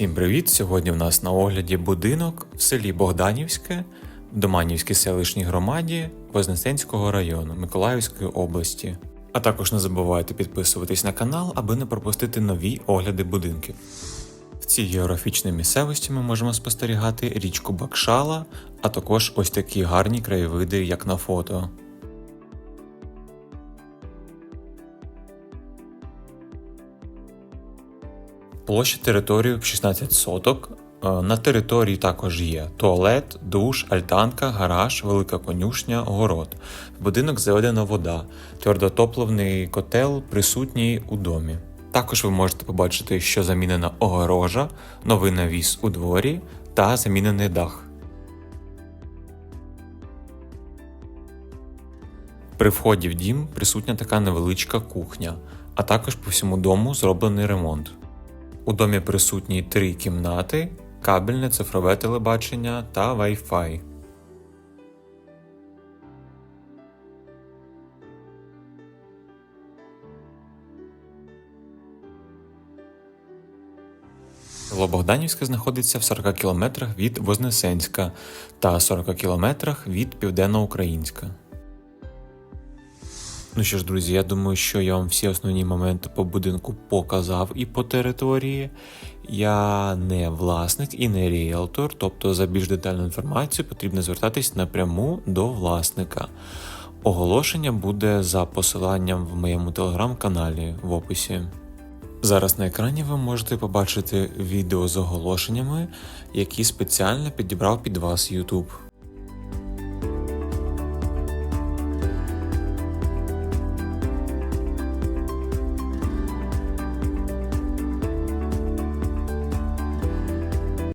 Всім привіт! Сьогодні в нас на огляді будинок в селі Богданівське, в Доманівській селищній громаді Вознесенського району Миколаївської області. А також не забувайте підписуватись на канал, аби не пропустити нові огляди будинків. В цій географічній місцевості ми можемо спостерігати річку Бакшала, а також ось такі гарні краєвиди, як на фото. Площа території в 16 соток. Е, На території також є туалет, душ, альтанка, гараж, велика конюшня, город. В будинок заведена вода, твердотопливний котел присутній у домі. Також ви можете побачити, що замінена огорожа, новий навіс у дворі та замінений дах. При вході в дім присутня така невеличка кухня, а також по всьому дому зроблений ремонт. У домі присутні три кімнати, кабельне цифрове телебачення та Wi-Fi. Богданівське знаходиться в 40 кілометрах від Вознесенська та 40 кілометрах від Південноукраїнська. Ну що ж, друзі, я думаю, що я вам всі основні моменти по будинку показав і по території. Я не власник і не ріелтор, тобто за більш детальну інформацію потрібно звертатись напряму до власника. Оголошення буде за посиланням в моєму телеграм-каналі в описі. Зараз на екрані ви можете побачити відео з оголошеннями, які спеціально підібрав під вас YouTube.